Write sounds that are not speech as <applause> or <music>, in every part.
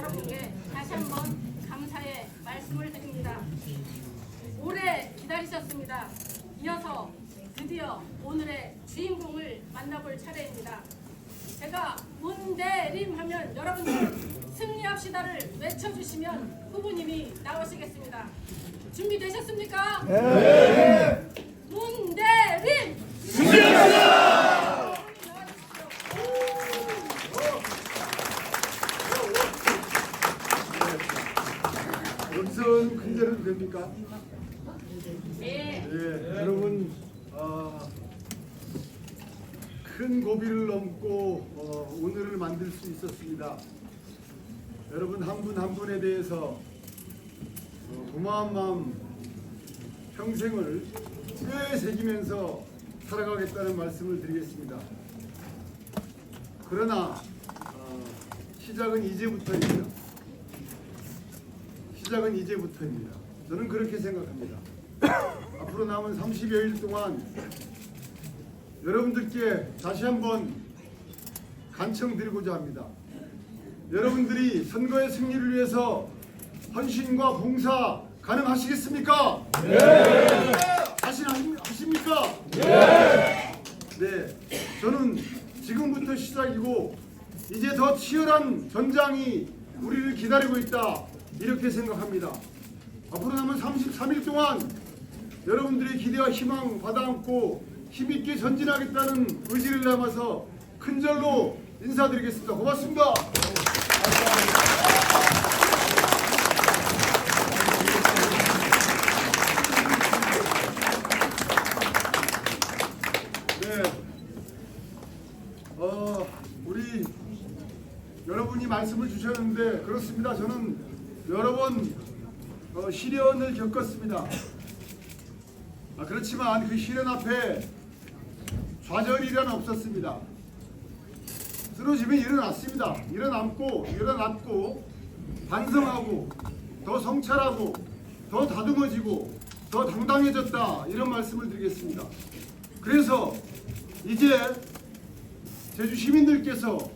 여러분께 다시 한번 감사의 말씀을 드립니다. 오래 기다리셨습니다. 이어서 드디어 오늘의 주인공을 만나볼 차례입니다. 제가 문대림 하면 여러분들 승리합시다를 외쳐주시면 후보님이 나오시겠습니다. 준비되셨습니까? 네. 문대림! 승리합시다! 여기서는 큰 데는 됩니까? 네. 예, 여러분 아, 큰 고비를 넘고 어, 오늘을 만들 수 있었습니다. 여러분 한 분한 분에 대해서 어, 고마운 마음 평생을 뼈에 새기면서 살아가겠다는 말씀을 드리겠습니다. 그러나 어, 시작은 이제부터입니다. 시작은 이제부터입니다. 저는 그렇게 생각합니다. <coughs> 앞으로 남은 30여일 동안 여러분들께 다시 한번 간청드리고자 합니다. 여러분들이 선거의 승리를 위해서 헌신과 봉사 가능하시겠습니까? 네. 하십니까? 네. 네. 저는 지금부터 시작이고 이제 더 치열한 전장이 우리를 기다리고 있다. 이렇게 생각합니다. 앞으로 남은 33일 동안 여러분들의 기대와 희망 받아안고 힘있게 전진하겠다는 의지를 담아서 큰절로 인사드리겠습니다. 고맙습니다. 네. 어, 말씀을 주셨는데 그렇습니다. 저는 여러 번 어, 시련을 겪었습니다. 아, 그렇지만 그 시련 앞에 좌절이란 없었습니다. 쓰러지면 일어났습니다. 일어남고 일어났고 반성하고 더 성찰하고 더 다듬어지고 더 당당해졌다 이런 말씀을 드리겠습니다. 그래서 이제 제주 시민들께서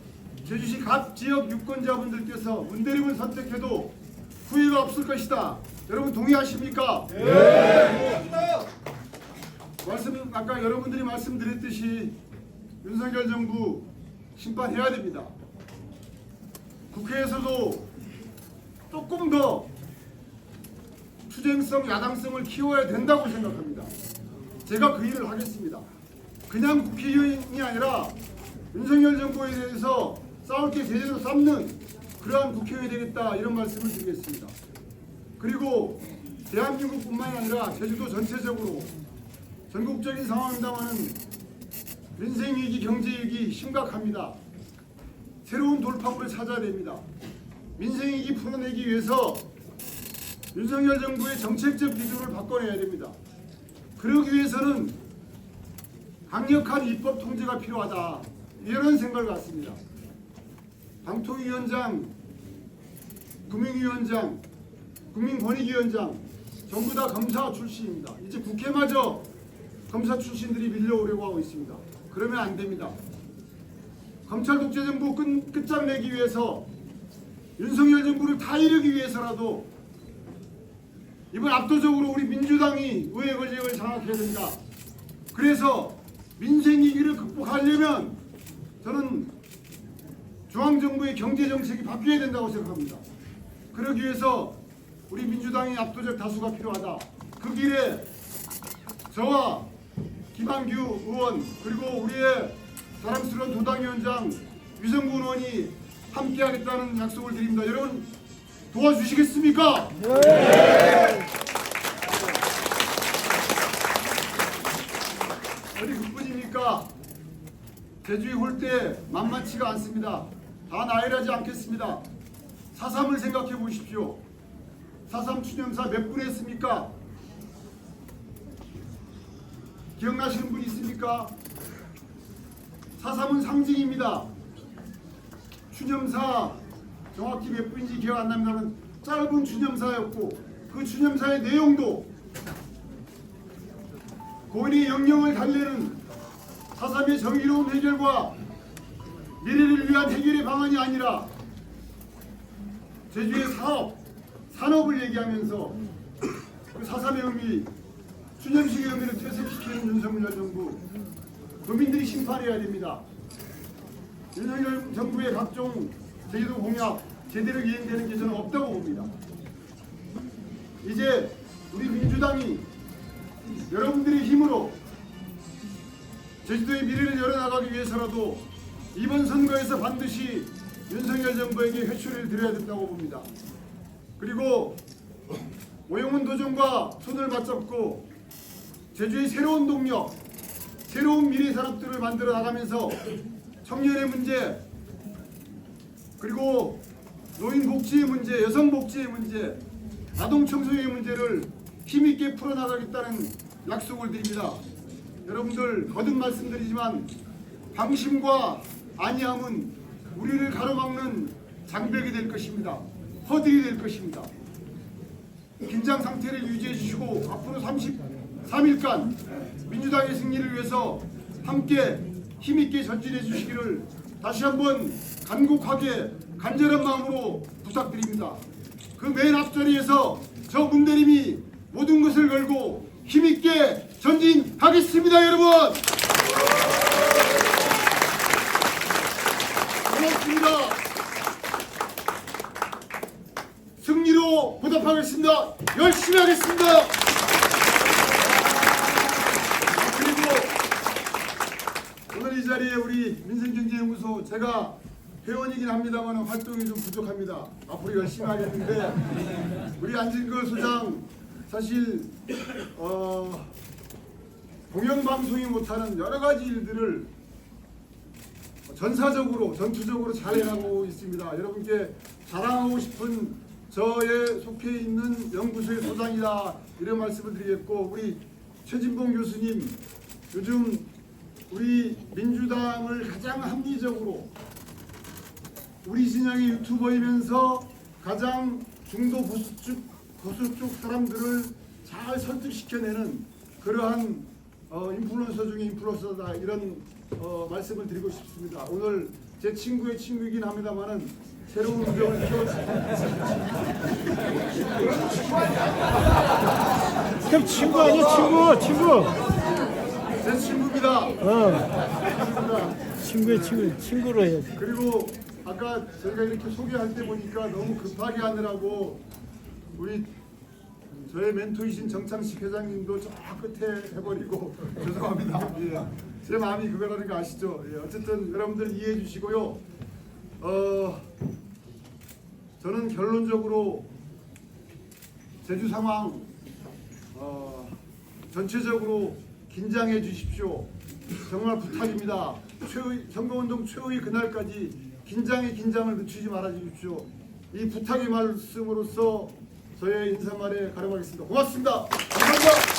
제주시 각 지역 유권자분들께서 문대림을 선택해도 후회가 없을 것이다. 여러분 동의하십니까? 네. 말씀 아까 여러분들이 말씀드렸듯이 윤석열 정부 심판해야 됩니다. 국회에서도 조금 더 투쟁성, 야당성을 키워야 된다고 생각합니다. 제가 그 일을 하겠습니다. 그냥 국회의원이 아니라 윤석열 정부에 대해서 싸울 게 제대로 쌓는 그러한 국회의원이 되겠다 이런 말씀을 드리겠습니다. 그리고 대한민국뿐만이 아니라 제주도 전체적으로 전국적인 상황입니다만은 민생 위기, 경제 위기 심각합니다. 새로운 돌파구를 찾아야 됩니다. 민생 위기 풀어내기 위해서 윤석열 정부의 정책적 기조를 바꿔내야 됩니다. 그러기 위해서는 강력한 입법 통제가 필요하다. 이런 생각을 갖습니다. 방통위원장, 금융위원장, 국민권익위원장 전부 다 검사 출신입니다. 이제 국회마저 검사 출신들이 밀려오려고 하고 있습니다. 그러면 안 됩니다. 검찰 독재 정부 끝, 끝장내기 위해서 윤석열 정부를 타이르기 위해서라도 이번 압도적으로 우리 민주당이 의회 권력을 장악해야 됩니다. 그래서 민생 위기를 극복하려면 저는 중앙정부의 경제정책이 바뀌어야 된다고 생각합니다. 그러기 위해서 우리 민주당의 압도적 다수가 필요하다. 그 길에 저와 김한규 의원 그리고 우리의 사랑스러운 도당위원장 유성군 의원이 함께하겠다는 약속을 드립니다. 여러분 도와주시겠습니까? 어디 그뿐입니까? 제주의 홀대 만만치가 않습니다. 다 나열하지 않겠습니다. 사삼을 생각해 보십시오. 사삼 추념사 몇 분 했습니까? 기억나시는 분 있습니까? 사삼은 상징입니다. 추념사 정확히 몇 분인지 기억 안 납니다만 짧은 추념사였고 그 추념사의 내용도 고인의 영령을 달래는 사삼의 정의로운 해결과 미래를 위한 해결의 방안이 아니라 제주의 사업, 산업을 얘기하면서 그 사삼의 의미, 수념식의 의미를 퇴색시키는 윤석열 정부 국민들이 심판해야 됩니다. 윤석열 정부의 각종 제주도 공약 제대로 이행되는 게 저는 없다고 봅니다. 이제 우리 민주당이 여러분들의 힘으로 제주도의 미래를 열어나가기 위해서라도 이번 선거에서 반드시 윤석열 정부에게 회초리를 드려야 된다고 봅니다. 그리고 오영훈 도정과 손을 맞잡고 제주의 새로운 동력, 새로운 미래 산업들을 만들어 나가면서 청년의 문제, 그리고 노인 복지의 문제, 여성 복지의 문제, 아동 청소년의 문제를 힘있게 풀어나가겠다는 약속을 드립니다. 여러분들 거듭 말씀드리지만 방심과 안이함은 우리를 가로막는 장벽이 될 것입니다. 허들이 될 것입니다. 긴장 상태를 유지해 주시고 앞으로 33일간 민주당의 승리를 위해서 함께 힘있게 전진해 주시기를 다시 한번 간곡하게 간절한 마음으로 부탁드립니다. 그 맨 앞자리에서 저 문대림이 모든 것을 걸고 힘있게 전진하겠습니다 여러분 고맙습니다. 승리로 보답하겠습니다. 열심히 하겠습니다. 그리고 오늘 이 자리에 우리 민생경제연구소 제가 회원이긴 합니다만 활동이 좀 부족합니다. 앞으로 열심히 하겠는데 우리 안진걸 소장 사실 어, 공영방송이 못하는 여러 가지 일들을 전사적으로 전투적으로 잘 해나가고 있습니다. 여러분께 자랑하고 싶은 저의 속해 있는 연구소의 소장이다 이런 말씀을 드리겠고 우리 최진봉 교수님 요즘 우리 민주당을 가장 합리적으로 우리 진영의 유튜버이면서 가장 중도 보수 쪽, 보수 쪽 사람들을 잘 설득시켜내는 그러한 어, 인플루언서 중에 인플루언서다. 이런 어, 말씀을 드리고 싶습니다. 오늘 제 친구의 친구이긴 합니다만은 새로운 우정을 키워 그럼 친구 아니야? 친구 친구. 제 친구입니다. 어. 친구의 친구 친구로 해야지. 그리고 아까 저희가 이렇게 소개할 때 보니까 너무 급하게 하느라고 우리 저의 멘토이신 정창식 회장님도 저 끝에 해버리고 <laughs> 죄송합니다. 예. 제 마음이 그거라는 거 아시죠? 예. 어쨌든 여러분들 이해해 주시고요. 어, 저는 결론적으로 제주 상황 어, 전체적으로 긴장해 주십시오. 정말 부탁입니다. 최의 선거운동 최후의 그날까지 긴장에 긴장을 늦추지 말아 주십시오. 이 부탁의 말씀으로서 저의 인사말에 가름하겠습니다. 고맙습니다. 감사합니다.